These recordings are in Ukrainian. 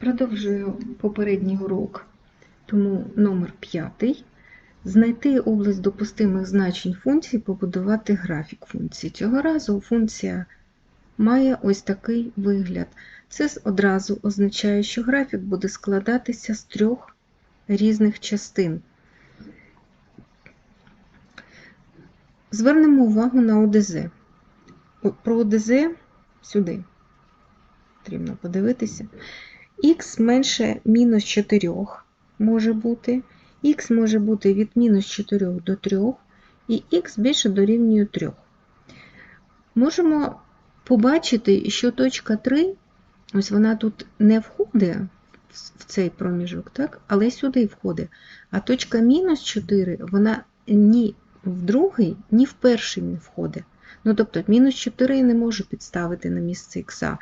Продовжую попередній урок, тому номер 5. Знайти область допустимих значень функції, побудувати графік функції. Цього разу функція має ось такий вигляд. Це одразу означає, що графік буде складатися з трьох різних частин. Звернемо увагу на ОДЗ. Про ОДЗ сюди потрібно подивитися. Х менше мінус 4 може бути, х може бути від мінус 4 до 3, і х більше дорівнює 3. Можемо побачити, що точка 3, ось вона тут не входить в цей проміжок, так? але сюди входить. А точка мінус 4, вона ні в другий, ні в перший не входить. Ну, тобто, мінус 4 я не можу підставити на місце х,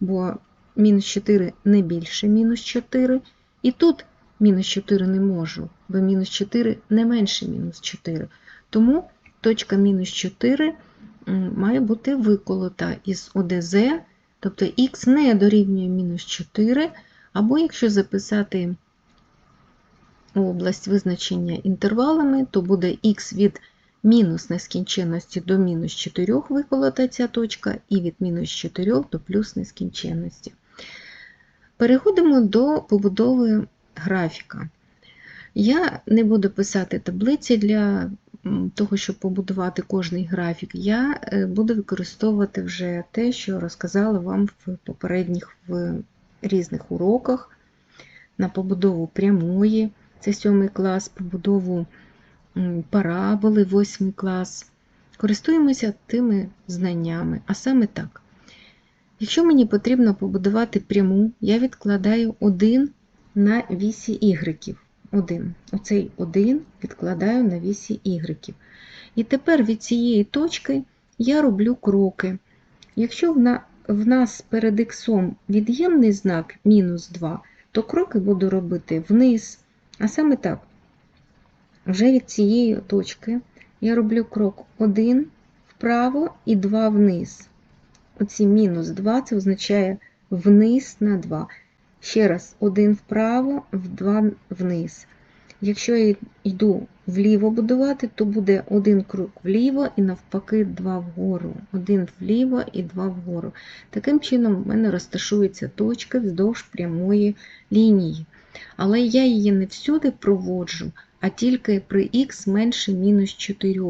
бо мінус 4 не більше мінус 4. І тут мінус 4 не можу, бо мінус 4 не менше мінус 4. Тому точка мінус 4 має бути виколота із ОДЗ, тобто х не дорівнює мінус 4, або якщо записати область визначення інтервалами, то буде х від мінус нескінченності до мінус 4 виколота ця точка, і від мінус 4 до плюс нескінченності. Переходимо до побудови графіка. Я не буду писати таблиці для того, щоб побудувати кожний графік. Я е, буду використовувати вже те, що розказала вам в попередніх в різних уроках на побудову прямої, це 7 клас, побудову параболи, 8 клас. Користуємося тими знаннями, а саме так. Якщо мені потрібно побудувати пряму, я відкладаю 1 на вісі y. 1. Оцей 1 відкладаю на вісі y. І тепер від цієї точки я роблю кроки. Якщо в нас перед х від'ємний знак мінус 2, то кроки буду робити вниз. А саме так, вже від цієї точки я роблю крок 1 вправо і 2 вниз. Оці мінус 2 це означає вниз на 2. Ще раз, 1 вправо, 2 вниз. Якщо я йду вліво будувати, то буде один крок вліво і навпаки 2 вгору. Один вліво і 2 вгору. Таким чином, в мене розташується точка вздовж прямої лінії. Але я її не всюди проводжу, а тільки при х менше мінус 4.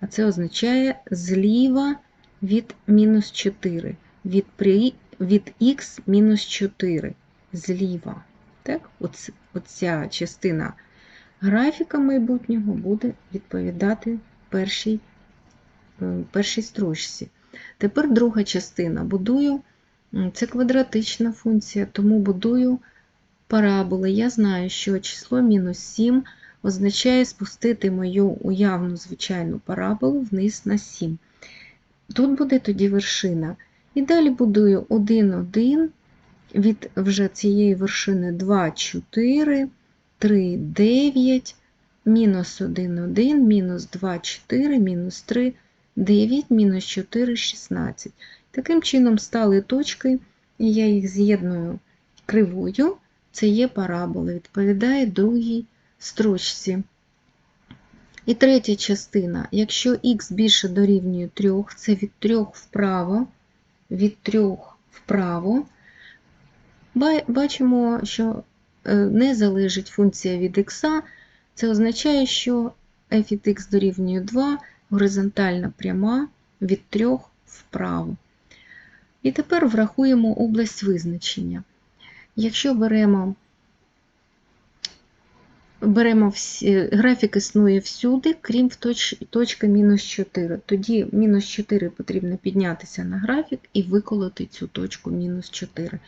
А це означає зліва від мінус 4, від при, від х мінус 4 зліва. Так? Оц, оця частина графіка майбутнього буде відповідати першій, е, першій строчці. Тепер друга частина. Будую, це квадратична функція, тому будую параболи. Я знаю, що число мінус 7 означає спустити мою уявну звичайну параболу вниз на 7. Тут буде тоді вершина. І далі будую 1, 1, від вже цієї вершини 2, 4, 3, 9, мінус 1, 1, мінус 2, 4, мінус 3, 9, мінус 4, 16. Таким чином стали точки, і я їх з'єдную кривою. Це є парабола, відповідає другій строчці. І третя частина, якщо х більше дорівнює 3, це від 3 вправо, від 3 вправо, бачимо, що е, не залежить функція від х, це означає, що f від х дорівнює 2, горизонтальна пряма від 3 вправо. І тепер врахуємо область визначення. Якщо беремо беремо всі, графік існує всюди, крім в точ, точки мінус 4. Тоді мінус 4 потрібно піднятися на графік і виколоти цю точку мінус 4.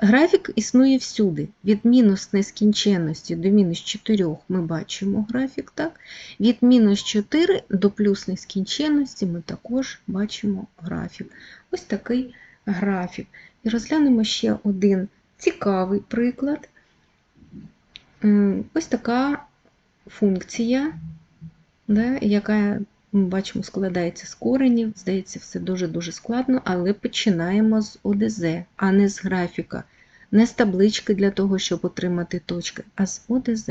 Графік існує всюди. Від мінус нескінченності до мінус 4 ми бачимо графік. так? Від мінус 4 до плюс нескінченності ми також бачимо графік. Ось такий графік. І розглянемо ще один цікавий приклад. Ось така функція, да, яка, ми бачимо, складається з коренів. Здається, все дуже-дуже складно, але починаємо з ОДЗ, а не з графіка. не з таблички для того, щоб отримати точки, а з ОДЗ.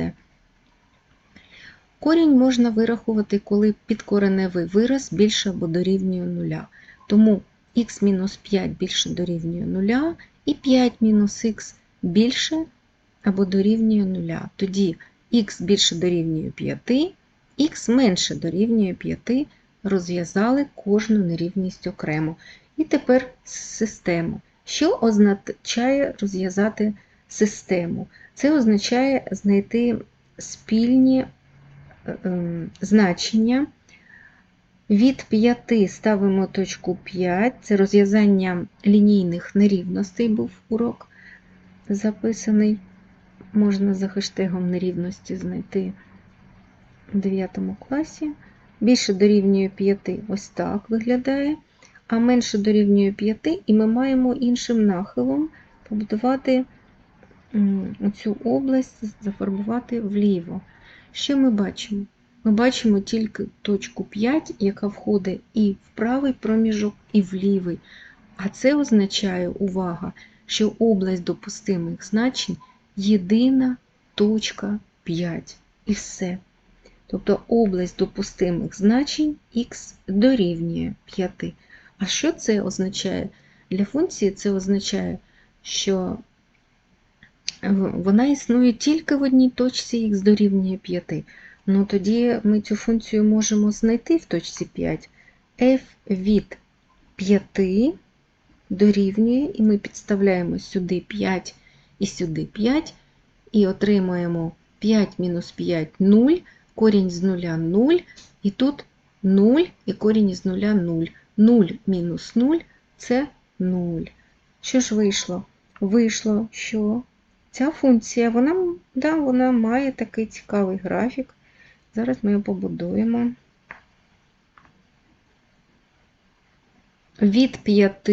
Корінь можна вирахувати, коли підкореневий вираз більше або дорівнює нуля. Тому х-5 більше дорівнює нуля, і 5 мінус х більше або дорівнює нуля. Тоді х більше дорівнює 5, х менше дорівнює 5, розв'язали кожну нерівність окремо. І тепер систему. Що означає розв'язати систему? Це означає знайти спільні ем, значення. Від 5 ставимо точку 5, це розв'язання лінійних нерівностей був урок записаний. Можна за хештегом нерівності знайти в 9 класі. Більше дорівнює 5, ось так виглядає, а менше дорівнює 5, і ми маємо іншим нахилом побудувати цю область, зафарбувати вліво. Що ми бачимо? Ми бачимо тільки точку 5, яка входить і в правий проміжок, і в лівий. А це означає, увага, що область допустимих значень єдина точка 5. І все. Тобто область допустимих значень х дорівнює 5. А що це означає? Для функції це означає, що вона існує тільки в одній точці х дорівнює 5. Ну тоді ми цю функцію можемо знайти в точці 5. f від 5 дорівнює, і ми підставляємо сюди 5 і сюди 5, і отримаємо 5 мінус 5 0, корінь з 0 0, і тут 0 і корінь з 0 0. 0 мінус 0 це 0. Що ж вийшло? Вийшло, що ця функція вона, да, вона має такий цікавий графік. Зараз ми його побудуємо. Від 5,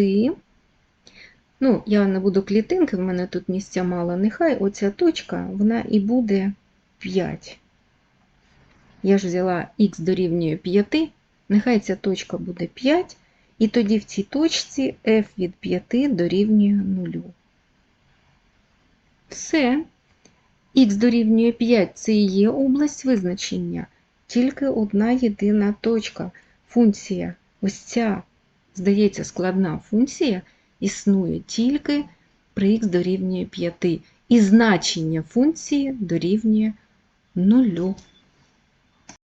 ну, я не буду клітинки, в мене тут місця мало, нехай оця точка, вона і буде 5. Я ж взяла х дорівнює 5, нехай ця точка буде 5, і тоді в цій точці f від 5 дорівнює 0. Все. Х дорівнює 5 це і є область визначення. Тільки одна єдина точка. Функція, ось ця, здається, складна функція існує тільки при х дорівнює 5. І значення функції дорівнює 0.